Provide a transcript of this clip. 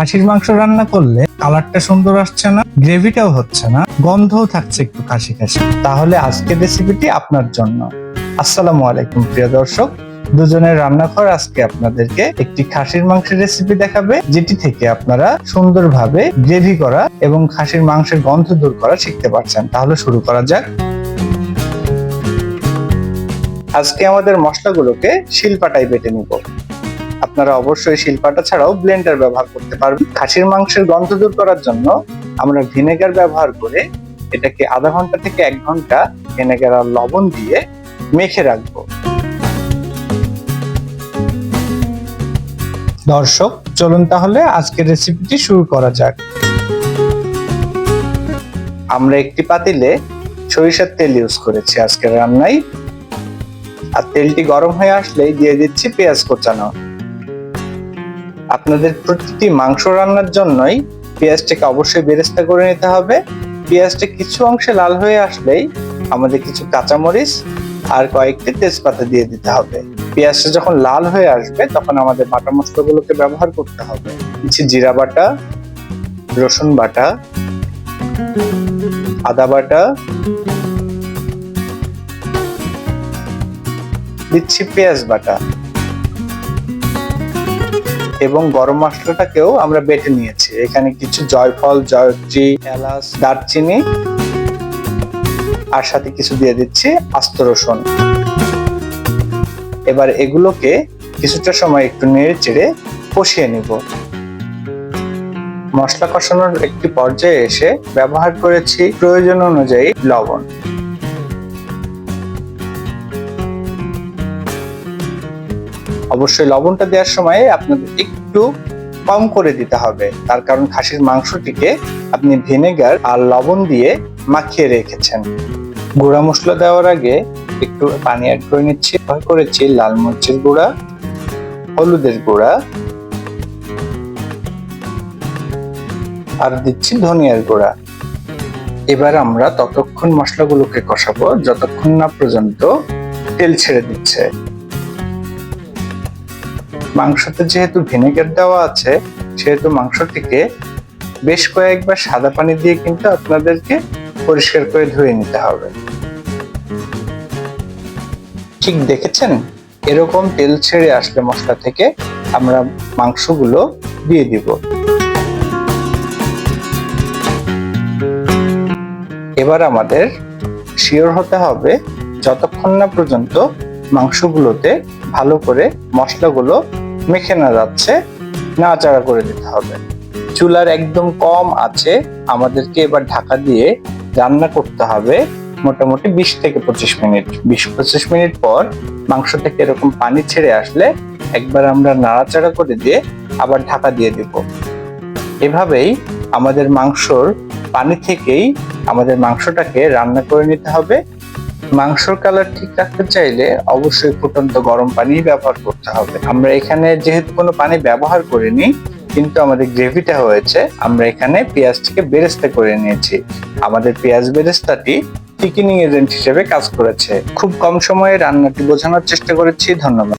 খাসির মাংস রান্না করলে কালারটা সুন্দর আসছে না, গ্রেভিটাও হচ্ছে না, গন্ধও থাকছে একটু খাসি খাসি। তাহলে আজকের রেসিপিটি আপনার জন্য। আসসালামু আলাইকুম, প্রিয় দর্শক। দুজনের রান্নাঘর আজকে আপনাদেরকে একটি খাসির মাংসের রেসিপি দেখাবে, যেটি থেকে আপনারা সুন্দরভাবে গ্রেভি করা এবং খাসির মাংসের গন্ধ দূর করা শিখতে পারছেন। তাহলে শুরু করা যাক। আজকে আমাদের মশলাগুলোকে শিলপাটায় বেটে নিব। আপনারা অবশ্যই শিলপাটা ছাড়াও ব্লেন্ডার ব্যবহার করতে পারবেন। খাসির মাংসের গন্ধ দূর করার জন্য আমরা ভিনেগার ব্যবহার করে এটাকে আধা ঘণ্টা থেকে এক ঘণ্টা ভিনেগার আর লবণ দিয়ে মেখে রাখব। দর্শক, চলুন তাহলে আজকের রেসিপিটি শুরু করা যাক। আমরা একটি পাতিলে সরিষার তেল ইউজ করেছি আজকের রান্নায়। আর তেলটি গরম হয়ে আসলেই দিয়ে দিচ্ছি পেঁয়াজ কোচানো। আপনাদের প্রতিটি মাংস রান্নার জন্যই পেঁয়াজটাকে অবশ্যই বেরেস্তা করে নিতে হবে। পেঁয়াজটা কিছু অংশে লাল হয়ে আসলেই আমাদের কিছু কাঁচামরিচ আর কয়েকটি তেজপাতা দিয়ে দিতে হবে। পেঁয়াজটা যখন লাল হয়ে আসবে, তখন আমাদের বাটা মশলাগুলোকে ব্যবহার করতে হবে। দিচ্ছি জিরা বাটা, রসুন বাটা, আদা বাটা, দিচ্ছি পেঁয়াজ বাটা। এবং গরম মশলাটাকেও আমরা বেটে নিয়েছি। এখানে কিছু জয়ফল, জয়ত্রী, এলাচ, দারচিনি, আর সাথে কিছু দিয়ে দিচ্ছি আস্ত রসুন। এবার এগুলোকে কিছুটা সময় একটু নেড়ে চেড়ে কষিয়ে নিব। মশলা কষানোর একটি পর্যায়ে এসে ব্যবহার করেছি প্রয়োজন অনুযায়ী লবণ। অবশ্যই লবণটা দেওয়ার সময় আপনাদের একটু কম করে দিতে হবে। তার কারণ খাসির মাংসটিকে আপনি ভিনেগার আর লবণ দিয়ে মাখিয়ে রেখেছেন। গুঁড়া মশলা দেওয়ার আগে একটু পানি অ্যাড করে নিচ্ছি। করেছি লাল মরিচের গুঁড়া, হলুদের গুঁড়া আর দিচ্ছি ধনিয়ার গুঁড়া। এবার আমরা ততক্ষণ মশলাগুলোকে কষাবো, যতক্ষণ না পর্যন্ত তেল ছেড়ে দিচ্ছে। মাংসতে যেহেতু ভিনেগার দেওয়া আছে, সেহেতু মাংসটিকে বেশ কয়েকবার সাদা পানি দিয়ে কিন্তু আপনাদেরকে পরিষ্কার করে ধুয়ে নিতে হবে। ঠিক দেখেছেন? এরকম তেল ছেড়ে আসলে মশলা থেকে আমরা মাংসগুলো দিয়ে দিব। এবার আমাদের শিওর হতে হবে, যতক্ষণ না পর্যন্ত মাংসগুলোতে ভালো করে মশলাগুলো মেখে না যাচ্ছে, নাড়াচাড়া করে দিতে হবে। চুলার একদম কম আছে, আমাদেরকে এবার ঢাকা দিয়ে রান্না করতে হবে মোটামুটি বিশ থেকে পঁচিশ মিনিট। বিশ পঁচিশ মিনিট পর মাংস থেকে এরকম পানি ছেড়ে আসলে একবার আমরা নাড়াচাড়া করে দিয়ে আবার ঢাকা দিয়ে দিব। এভাবেই আমাদের মাংসর পানি থেকেই আমাদের মাংসটাকে রান্না করে নিতে হবে। মাংসর কালার ঠিক রাখতে চাইলে অবশ্যই ফুটন্ত গরম পানি ব্যবহার করতে হবে। আমরা এখানে যেহেতু কোনো পানি ব্যবহার করিনি, কিন্তু আমাদের গ্রেভিটা হয়েছে, আমরা এখানে পেঁয়াজটিকে বেরেস্তে করে নিয়েছি। আমাদের পেঁয়াজ বেরেস্তাটি থিকিনিং এজেন্ট হিসেবে কাজ করেছে। খুব কম সময়ে রান্নাটি বোঝানোর চেষ্টা করেছি, ধন্যবাদ।